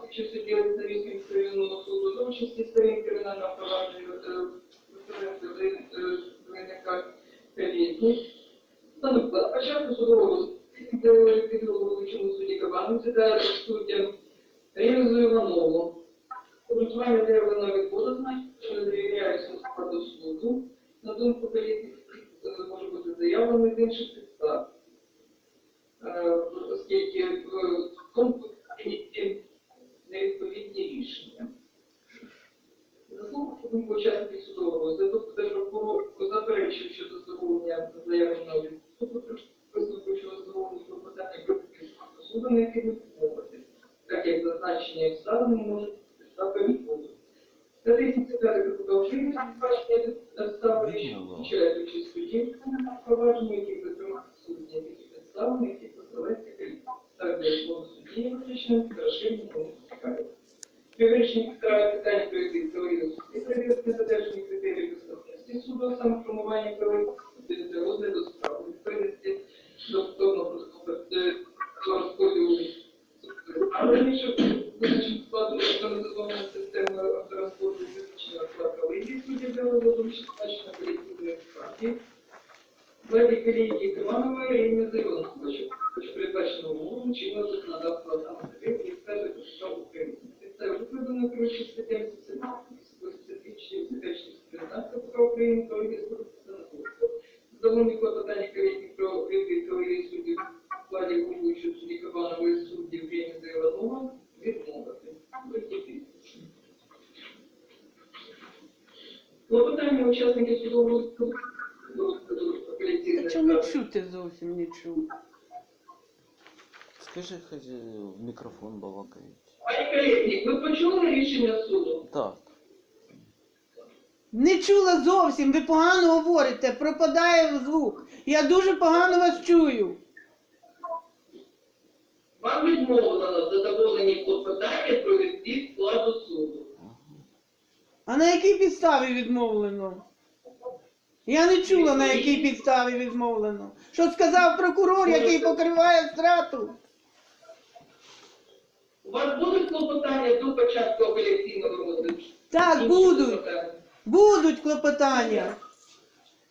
по часу делать на Рижском районного суду в участі сторін кримінального провадження виникає клієнтів. На початку судового під головуючому суді Кабану сідає суддям Різу Іванову. Обґрунтування заявлено від подозна, що не довіряє складу суду. На думку поліції, е, може бути заявлено з інших підстав. Е, Оскільки е, в тому прийняті невідповідні рішення. Заслухавши думку учасників судового розгляду, прокурор заперечив щодо задоволення заявленого від суду, висновку щодо задоволення клопотання про підписку суду необхідно відмовити, так як зазначення обставини можуть підстави відповіді. Статті 75 КПК України бачення обставини, що включають участь судді в провадженні, яких зокрема судді, які підстави, які посилаються крім так для слово судді, виключно розширення цікаві. Співречні підстави питання про які теорії суді перевірки задержані критерії безпечності суду, а саме формування правил до розгляду справи, відповідності до повторного е, розподілу а раніше визначення складу автоматизованої системи авторозподілу визначення склад колегії суддів для виводу значення колективної партії. Леві колії Іванової Ірини Зайоновича, що передбачено умовом чинного законодавства саме і скаже що України. Підстави викладено керуючи статтями 84 КПК України про реєстр Задоволені клопотання колектив про вибір колії суддів в складі головуючого судді Кабанової судді України Зайонова відмовити. Вихідний. Клопотання учасників судового розгляду апеляційної Та чого не скарги. чути зовсім не чую? Скажи, хай е, в мікрофон балакають. Пані Калєтнік, ви почули рішення суду? Так. Не чула зовсім, ви погано говорите, пропадає звук. Я дуже погано вас чую. Вам відмовлено в задоволенні клопотання про відвід складу суду. А на якій підставі відмовлено? Я не чула, на якій підставі відмовлено. Що сказав прокурор, який покриває страту? У вас будуть клопотання до початку апеляційного розгляду? Так, будуть. Будуть клопотання.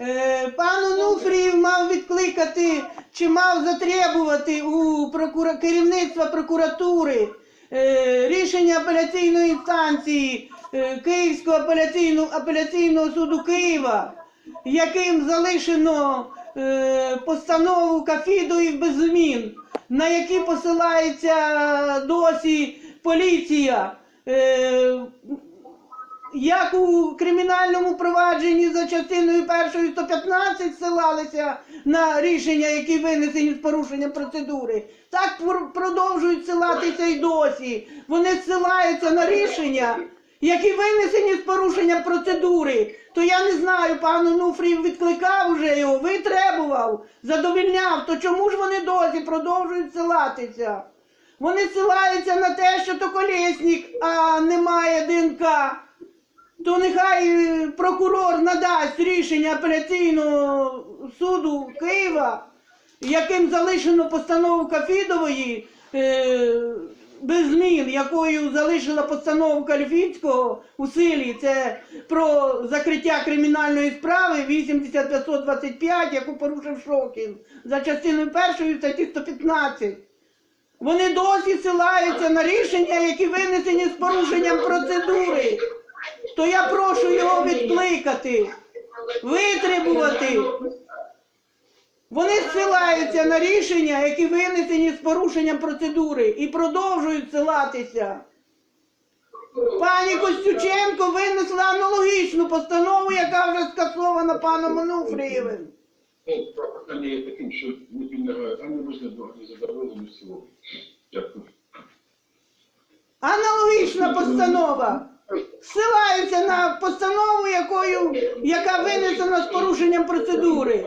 Е, пан Онуфріїв мав відкликати чи мав затребувати у прокура... керівництва прокуратури е, рішення апеляційної інстанції е, Київського апеляційного, апеляційного суду Києва, яким залишено е, постанову Кафідоїв без змін, на які посилається досі поліція. Е, як у кримінальному провадженні за частиною першої 115 ссилалися на рішення, які винесені з порушенням процедури, так продовжують ссилатися й досі. Вони ссилаються на рішення, які винесені з порушенням процедури. То я не знаю, пан Онуфрів відкликав уже його, витребував, задовільняв. То чому ж вони досі продовжують ссилатися? Вони ссилаються на те, що то колесник, а немає ДНК то нехай е, прокурор надасть рішення апеляційного суду Києва, яким залишено постанову Кафідової е, без змін, якою залишила постанову Каліфінського у силі. Це про закриття кримінальної справи 8525, яку порушив Шокін за частиною першої статті 115. Вони досі силаються на рішення, які винесені з порушенням процедури. То я прошу його відкликати, витребувати. Вони ссилаються на рішення, які винесені з порушенням процедури, і продовжують ссилатися. Пані Костюченко винесла аналогічну постанову, яка вже скасована паном Онуфрієвим. Ну, питання є таким, що не підлягає ані розгляду, ані задоволенню цілому. Дякую. Аналогічна постанова. Ссилаються на постанову, якою, яка винесена з порушенням процедури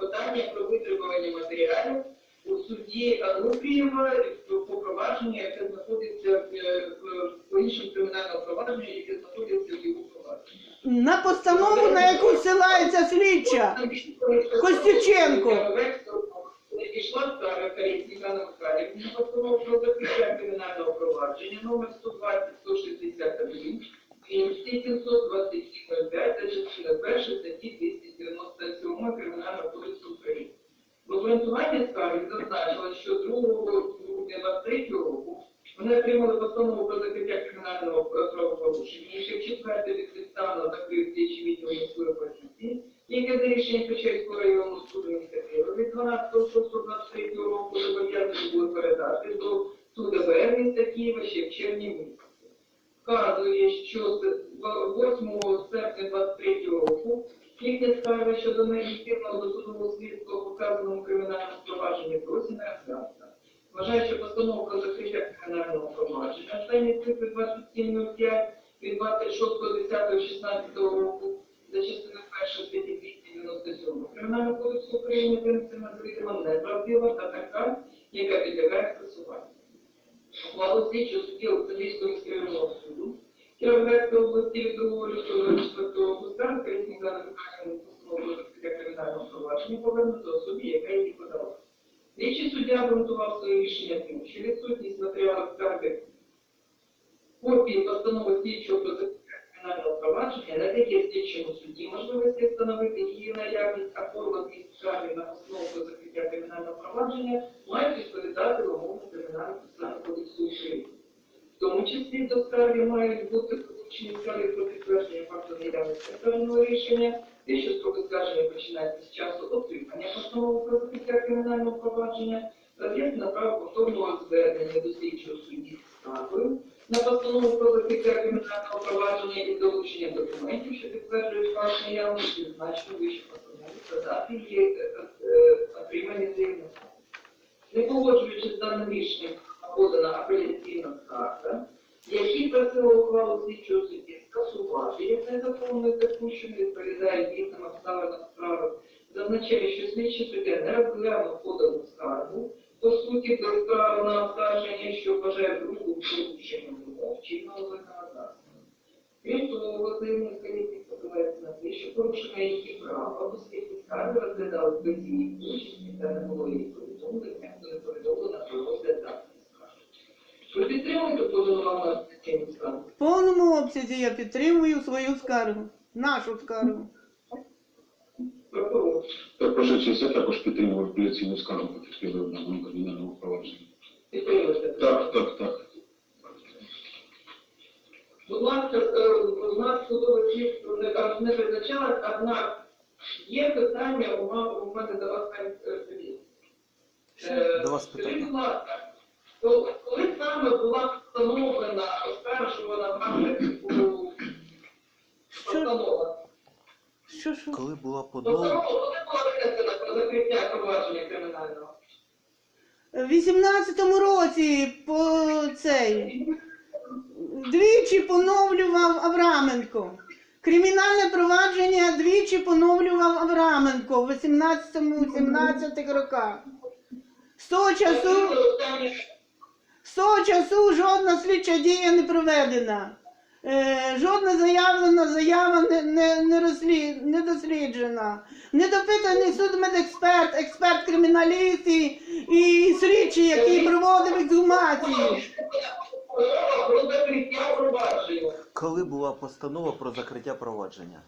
питання про витребування матеріалів у суді е, Ануфрієва е, по провадженню, яке знаходиться е, по іншому кримінальному провадженню, яке знаходиться в його провадженні. На постанову, на яку ссилається слідча Костюченко. ішла стара Карітніна Михайлівна постанова про закриття кримінального провадження номер 120 160 і 720 яке за рішенням Печерського районного суду Києва від 12.06.23 року зобов'язані були передати до суду БР міста Києва ще в червні місяці. Вказує, що 8 серпня 23 року їхня скарга щодо неефективного досудового слідства у показаному кримінальному провадженні досі не розглянута. Вважаю, що постанова про закриття кримінального провадження останні цифри 27.05 від 26.10.16 року за частиною 1 статті 297 Кримінального кодексу України винесена завідомо неправдива та така, яка підлягає скасуванню. Ухвалу слідчого судді Олександрійського міськрайонного суду Кіровоградської області від 2 лютого 4 августа Ганна Михайлівна постанову про кримінального провадження повернуто особі, яка її подала. Слідчий суддя обґрунтував своє рішення тим, що відсутність матеріалів скарги копії постанови слідчого про кримінального провадження не дає слідчому судді можливості встановити її наявність, а форма скарги на основу закриття кримінального провадження мають відповідати вимогам кримінального кодексу України. В тому числі до скарги мають бути включені скарги про підтвердження факту наявності правильного рішення, якщо строк оскарження починається з часу отримання постанови про закриття кримінального провадження, роз'яснено право повторного звернення до слідчого судді скаргою на постанову про закриття кримінального провадження і долучення документів, що підтверджують факт наявності, зазначено вище постанови, та дати її е, е, заявника. Не погоджуючись з даним рішенням, подана апеляційна скарга, які просила ухвалу слідчого судді скасувати як незаконно допущено, відповідає дійсним обставинам справи, зазначає, що слідчий суддя не розглянув подану скаргу, по суті, до на оскарження, що вважає другу порушенням вимог чинного законодавства. Крім того, заявник комісії посилається на те, що порушення її прав або скільки скарги розглядали без її участі та не було її повідомлення, то не повідомлено про розгляд даної скарги. Ви підтримуєте вам цю скаргу? В повному обсязі я підтримую свою скаргу, нашу скаргу. Так, прошу честь, я також підтримував апеляційну скаргу потерпілої в даному кримінальному провадженні. Підтримуєте? Так, так, так. Будь ласка, е, у нас судове слідство не, а, не призначалось, однак є питання у ма- у мене до вас е, Сергій. Е, До вас Скажіть, питання. будь ласка, то коли саме була встановлена оскаржувана вами у- Що, постанова? Що, що? Коли була закриття провадження кримінального? В 18-му році по цей двічі поновлював Авраменко. Кримінальне провадження двічі поновлював Авраменко в 18-17 роках. З того часу, з того часу жодна слідча дія не проведена. Е, жодна заявлена заява не, не, не, розслід, не досліджена. Не допитаний судмедексперт, експерт криміналіст і, і слідчий, який проводив провадження. коли була постанова про закриття провадження?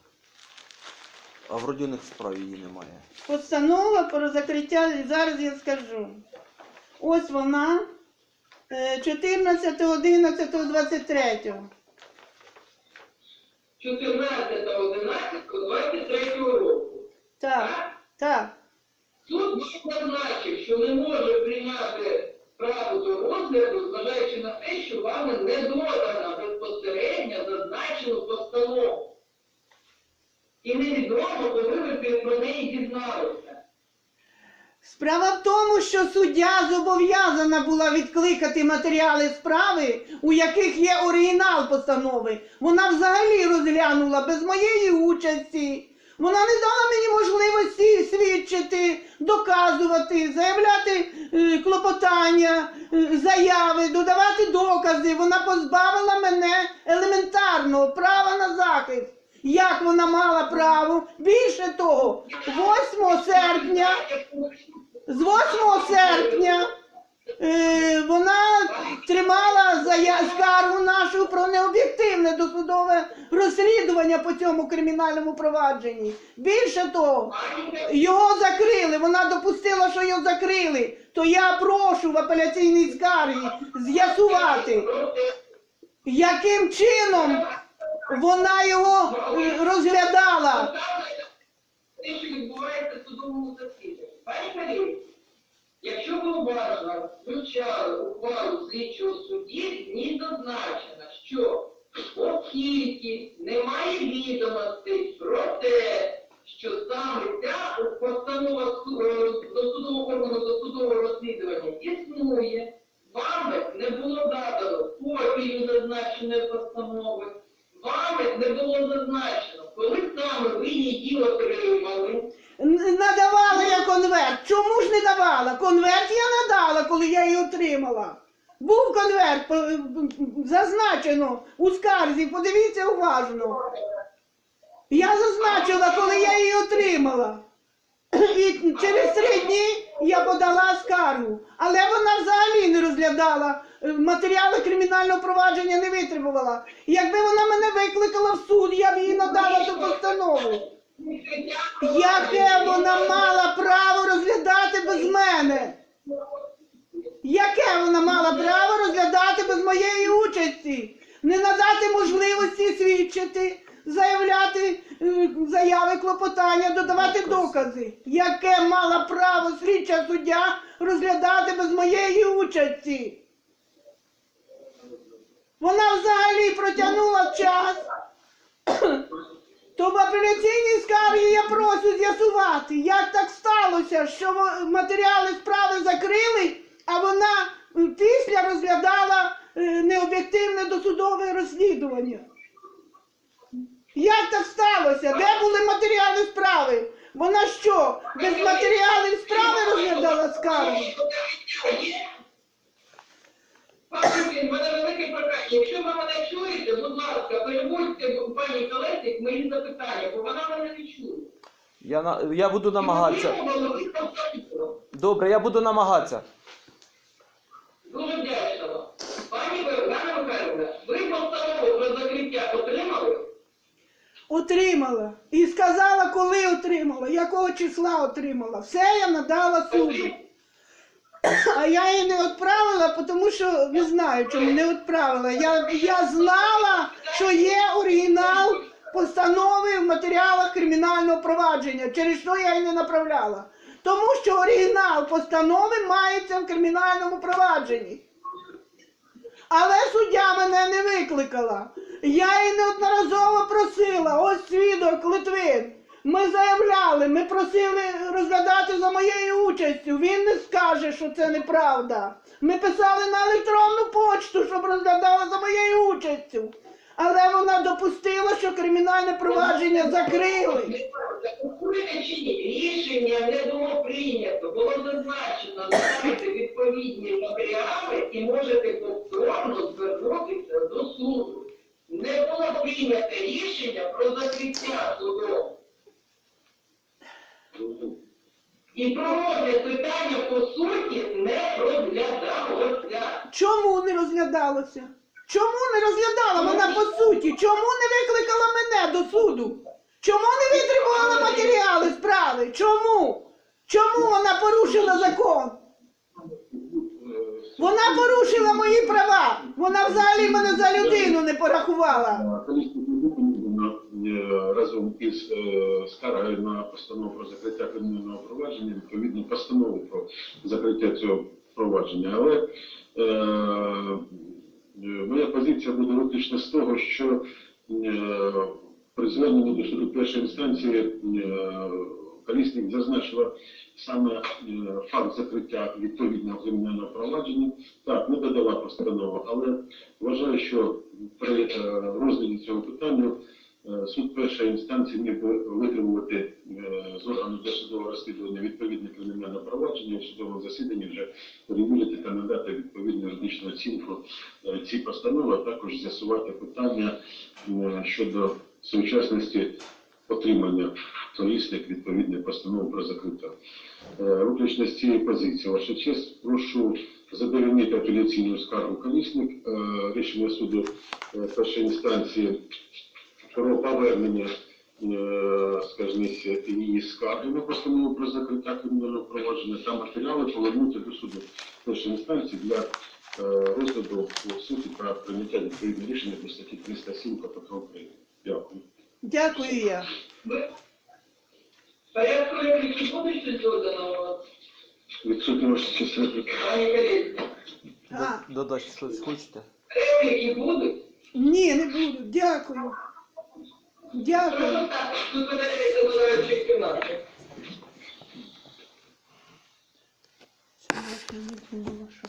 А в родинних справ її немає. Постанова про закриття, зараз я скажу. Ось вона, е, 14.11.23. 14.11.23 року. Так, так. Суд зазначив, що не може прийняти право до розгляду, зважаючи на те, що вами не додано безпосередньо зазначену постанову. І невідомо, коли ви про неї дізналися. Справа в тому, що суддя зобов'язана була відкликати матеріали справи, у яких є оригінал постанови. Вона взагалі розглянула без моєї участі. Вона не дала мені можливості свідчити, доказувати, заявляти е, клопотання, е, заяви, додавати докази. Вона позбавила мене елементарного права на захист. Як вона мала право? Більше того, 8 серпня З 8 серпня е, вона тримала скаргу нашу про необ'єктивне досудове розслідування по цьому кримінальному провадженні. Більше того, його закрили, вона допустила, що його закрили. То я прошу в апеляційній скаргі з'ясувати, яким чином вона його е, розглядала. Те, що відбувається в судовому Марії, якщо ви уважно вивчали ухвалу слідчого судді, в ній зазначено, що оскільки немає відомостей про те, що саме ця постанова е, досудового органу досудового розслідування існує, вами не було дадано копію зазначеної постанови, вами не було зазначено, коли саме ви її отримали, Надавала я конверт. Чому ж не давала? Конверт я надала, коли я її отримала. Був конверт зазначено у скарзі, подивіться уважно. Я зазначила, коли я її отримала. І через три дні я подала скаргу. Але вона взагалі не розглядала е, матеріали кримінального провадження, не витребувала. Якби вона мене викликала в суд, я б їй надала ту постанову. Яке вона мала право розглядати без мене? Яке вона мала право розглядати без моєї участі? Не надати можливості свідчити, заявляти е, заяви клопотання, додавати докази. Яке мала право слідча суддя розглядати без моєї участі? Вона взагалі протягнула час. Апеляційній скаргі я прошу з'ясувати, як так сталося, що матеріали справи закрили, а вона після розглядала е, необ'єктивне досудове розслідування. Як так сталося? Де були матеріали справи? Вона що, без матеріалів справи розглядала скаргу? Пане, мене велике Колесник мої запитання, бо вона мене не чує. Я, на... я буду намагатися. Добре, я буду намагатися. Дуже вдячна вам. Пані Ганна Михайловна, ви постанову про закриття отримали? Отримала. І сказала, коли отримала, якого числа отримала. Все я надала суду. А я її не відправила, тому що не знаю, чому не відправила. Я, я знала, що є оригінал постанови в матеріалах кримінального провадження, через що я її не направляла. Тому що оригінал постанови мається в кримінальному провадженні. Але суддя мене не викликала. Я її неодноразово просила, ось свідок Литвин. Ми заявляли, ми просили розглядати за моєю участю. Він не скаже, що це неправда. Ми писали на електронну почту, щоб розглядала за моєю участю. Але вона допустила, що кримінальне провадження закрили. Рішення не було прийнято, було зазначено, надайте відповідні матеріали і можете повторно звернутися до суду. Не було прийнято рішення про закриття суду. І про розгляд питання по суті не розглядалося. Чому не розглядалося? Чому не розглядала вона по суті? Чому не викликала мене до суду? Чому не витребувала матеріали справи? Чому? Чому вона порушила закон? Вона порушила мої права. Вона взагалі мене за людину не порахувала. Разом із е, скаргою на постанову про закриття кримінального провадження, відповідно постанову про закриття цього провадження. Але е, позиція буде виключно з того, що е, при зверненні до суду першої інстанції е, Колісник зазначила саме е, факт закриття відповідного кримінального провадження. Так, не додала постанову, але вважаю, що при розгляді цього питання суд першої інстанції міг би витребувати е, з органу досудового розслідування відповідне кримінальне провадження в судовому засіданні вже перевірити та надати відповідну юридичну оцінку е, цій постанови, а також з'ясувати питання е, щодо сучасності отримання. Колісник відповідної постанови про закриття. Е, Виключно з цієї позиції, ваша честь, прошу задовольнити апеляційну скаргу колісник, е, рішення суду е, першої інстанції повернення е, скаржниці її скарги на постанову про закриття кримінального провадження та матеріали повернути до суду першої інстанції для е, розгляду у суді та прийняття відповідного рішення до статті 307 КПК України. Дякую. Дякую я. Порядку репліки буде щось додано, Відсутні ваші честь репліки. Калєтні? Щось хочете? Репліки будуть? ні, не буду. Дякую. Дякую. Кімнати. Я не думала, що